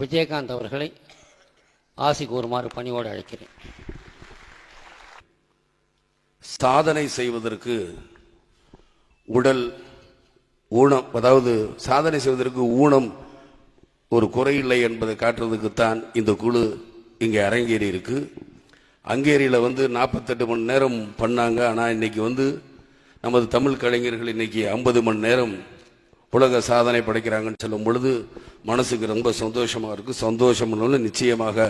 விஜயகாந்த் அவர்களை ஆசி கூறுமாறு பணியோடு அழைக்கிறேன். சாதனை செய்வதற்கு உடல் ஊனம் அதாவது சாதனை செய்வதற்கு ஊனம் ஒரு குறையில்லை என்பதை காட்டுறதுக்குத்தான் இந்த குழு இங்கே அரங்கேறி இருக்கு. அங்கேரியில் வந்து நாற்பத்தெட்டு மணி நேரம் பண்ணாங்க. ஆனால் இன்னைக்கு வந்து நமது தமிழ் கலைஞர்கள் இன்னைக்கு ஐம்பது மணி நேரம் உலக சாதனை படைக்கிறாங்கன்னு சொல்லும் பொழுது மனசுக்கு ரொம்ப சந்தோஷமாக இருக்கும் சந்தோஷம் நிச்சயமாக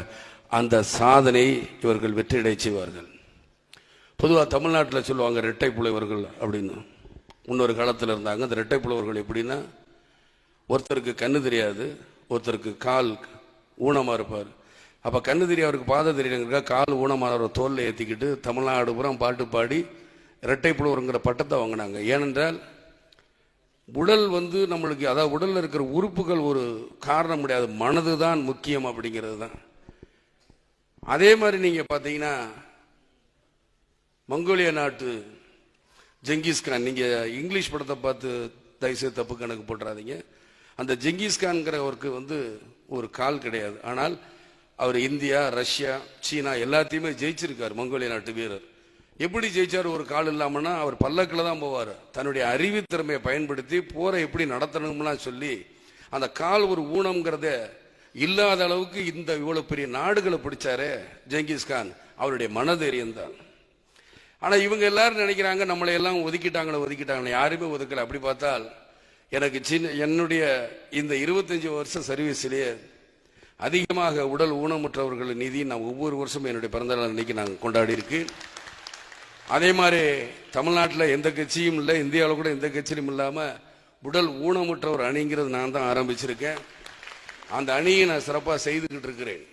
அந்த சாதனை இவர்கள் வெற்றியடை செய்வார்கள். பொதுவாக தமிழ்நாட்டில் சொல்லுவாங்க ரெட்டை புலவர்கள் அப்படின்னு. முன்னொரு காலத்தில் இருந்தாங்க. அந்த ரெட்டை புலவர்கள் எப்படின்னா ஒருத்தருக்கு கண்ணு தெரியாது ஒருத்தருக்கு கால் ஊனமாக இருப்பார். அப்போ கண்ணு தெரியும் அவருக்கு பாதை தெரியலங்கிறக்கா கால் ஊனமானவரை தோலில் ஏற்றிக்கிட்டு தமிழ்நாடு புறம் பாட்டு பாடி ரெட்டை புலவருங்கிற பட்டத்தை வாங்கினாங்க. ஏனென்றால் உடல் வந்து நம்மளுக்கு அதாவது உடலில் இருக்கிற உறுப்புகள் ஒரு காரணம் கிடையாது. மனது தான் முக்கியம் அப்படிங்கிறது தான். அதே மாதிரி நீங்கள் பார்த்தீங்கன்னா மங்கோலிய நாட்டு ஜெங்கிஸ்கான் நீங்கள் இங்கிலீஷ் படத்தை பார்த்து தயவுசெய்து தப்பு கணக்கு போட்டுறாதீங்க. அந்த ஜெங்கிஸ்கான்கிறவருக்கு வந்து ஒரு கால் கிடையாது. ஆனால் அவர் இந்தியா ரஷ்யா சீனா எல்லாத்தையுமே ஜெயிச்சிருக்கார் மங்கோலிய நாட்டு வீரர். எப்படி ஜெயிச்சார் ஒரு கால் இல்லாமன்னா அவர் பல்லக்கில் தான் போவார். தன்னுடைய அறிவு திறமையை பயன்படுத்தி போரை எப்படி நடத்தணும்லாம் சொல்லி அந்த கால் ஒரு ஊனம்ங்கிறத இல்லாத அளவுக்கு இந்த இவ்வளோ பெரிய நாடுகளை பிடிச்சாரே ஜெங்கிஸ்கான் அவருடைய மனதைரியம் தான். ஆனால் இவங்க எல்லாரும் நினைக்கிறாங்க நம்மளை எல்லாம் ஒதுக்கிட்டாங்களே ஒதுக்கிட்டாங்களே. யாருமே ஒதுக்கலை. அப்படி பார்த்தால் எனக்கு சின்ன என்னுடைய இந்த இருபத்தஞ்சி வருஷம் சர்வீஸ்லயே அதிகமாக உடல் ஊனமுற்றவர்கள் நிதி நான் ஒவ்வொரு வருஷமும் என்னுடைய பிறந்தநாள் அன்னைக்கு நாங்கள் கொண்டாடி இருக்கு அதே மாதிரி தமிழ்நாட்டில் எந்த கட்சியும் இல்லை இந்தியாவில் கூட எந்த கட்சியும் இல்லாமல் உடல் ஊனமுற்ற ஒரு அணிங்கிறது நான் தான் ஆரம்பிச்சிருக்கேன். அந்த அணியை நான் சிறப்பாக செய்துக்கிட்டு இருக்கிறேன்.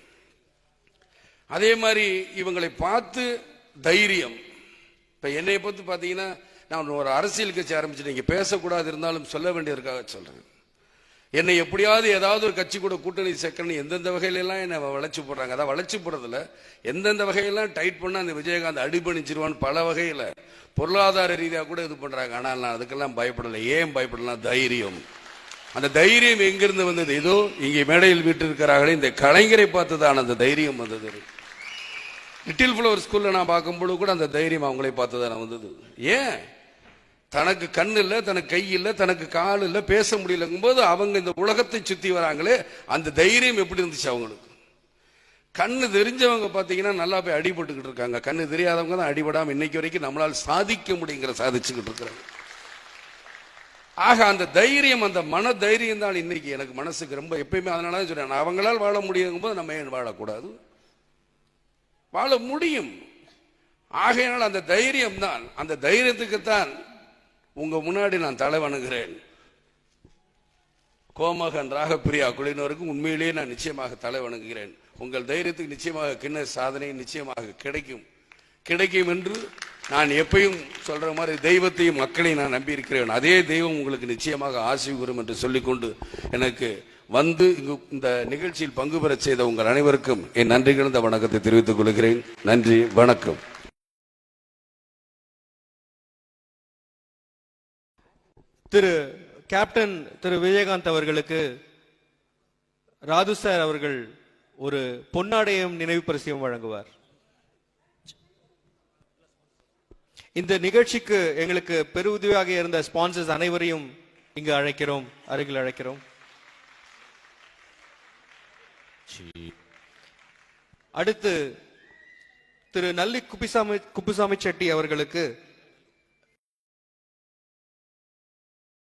அதே மாதிரி இவங்களை பார்த்து தைரியம். இப்போ என்னை பொறுத்து பார்த்தீங்கன்னா நான் ஒரு அரசியல் கட்சி ஆரம்பிச்சுட்டு நீங்கள் பேசக்கூடாது இருந்தாலும் சொல்ல வேண்டியதற்காக சொல்கிறேன் என்னை எப்படியாவது ஏதாவது ஒரு கட்சி கூட கூட்டணி சேர்க்கணும் எந்தெந்த வகையிலெல்லாம் என்னை வளைச்சு போடுறாங்க? அதான் வளைச்சு போடுறதில்ல எந்தெந்த வகையெல்லாம் டைட் பண்ணால் அந்த விஜயகாந்த் அடிபணிச்சிருவான்னு பல வகையில் பொருளாதார ரீதியாக கூட இது பண்ணுறாங்க ஆனால் நான் அதுக்கெல்லாம் பயப்படலை. ஏன் பயப்படலாம்? தைரியம். அந்த தைரியம் எங்கிருந்து வந்தது? ஏதோ இங்கே மேடையில் வீட்டு இருக்கிறார்களே இந்த கலைஞரை பார்த்து தான் அந்த தைரியம் வந்தது. லிட்டில் ஃப்ளவர் ஸ்கூலில் நான் பார்க்கும்போது கூட அந்த தைரியம் அவங்களே பார்த்து தான் வந்தது. ஏன்? தனக்கு கண் இல்லை தனக்கு கை இல்லை தனக்கு கால் இல்லை பேச முடியலங்கும் போது அவங்க இந்த உலகத்தை சுத்தி வராங்களே அந்த தைரியம் எப்படி இருந்துச்சு அவங்களுக்கு? கண்ணு தெரிஞ்சவங்க பார்த்தீங்கன்னா நல்லா போய் அடிபட்டுக்கிட்டு இருக்காங்க. கண்ணு தெரியாதவங்க தான் அடிபடாமல் இன்னைக்கு வரைக்கும் நம்மளால் சாதிக்க முடியுங்கிற சாதிச்சுக்கிட்டு இருக்கிறாங்க. ஆக அந்த தைரியம் அந்த மன தைரியம் தான் இன்னைக்கு எனக்கு மனசுக்கு ரொம்ப எப்பயுமே அதனால தான் சொல்றேன். அவங்களால் வாழ முடியுங்கும் போது நம்ம ஏன் வாழக்கூடாது? வாழ முடியும். ஆகையினால் அந்த தைரியம் தான். அந்த தைரியத்துக்குத்தான் உங்க முன்னாடி நான் தலை வணங்குகிறேன் கோமகன் ராகப்பிரியா குழுவினருக்கும் உண்மையிலேயே நான் நிச்சயமாக தலை வணங்குகிறேன் உங்கள் தைரியத்துக்கு நிச்சயமாக கிண்ண சாதனை நிச்சயமாக கிடைக்கும். கிடைக்கும் என்று நான் எப்பயும் சொல்ற மாதிரி தெய்வத்தையும் மக்களையும் நான் நம்பி இருக்கிறேன் அதே தெய்வம் உங்களுக்கு நிச்சயமாக ஆசி கூறும் என்று சொல்லிக்கொண்டு எனக்கு வந்து இங்கு இந்த நிகழ்ச்சியில் பங்கு பெறச் செய்த உங்கள் அனைவருக்கும் என் நன்றி கலந்த வணக்கத்தை தெரிவித்துக் கொள்கிறேன். நன்றி வணக்கம். திரு கேப்டன் திரு விஜயகாந்த் அவர்களுக்கு ராது சார் அவர்கள் ஒரு பொன்னாடையும் நினைவு பரிசையும் வழங்குவார். இந்த நிகழ்ச்சிக்கு எங்களுக்கு பெருவுதவியாக இருந்த ஸ்பான்சர்ஸ் அனைவரையும் இங்கு அழைக்கிறோம் அருகில் அழைக்கிறோம். அடுத்து திரு நல்லி குப்பிசாமி குப்புசாமி செட்டி அவர்களுக்கு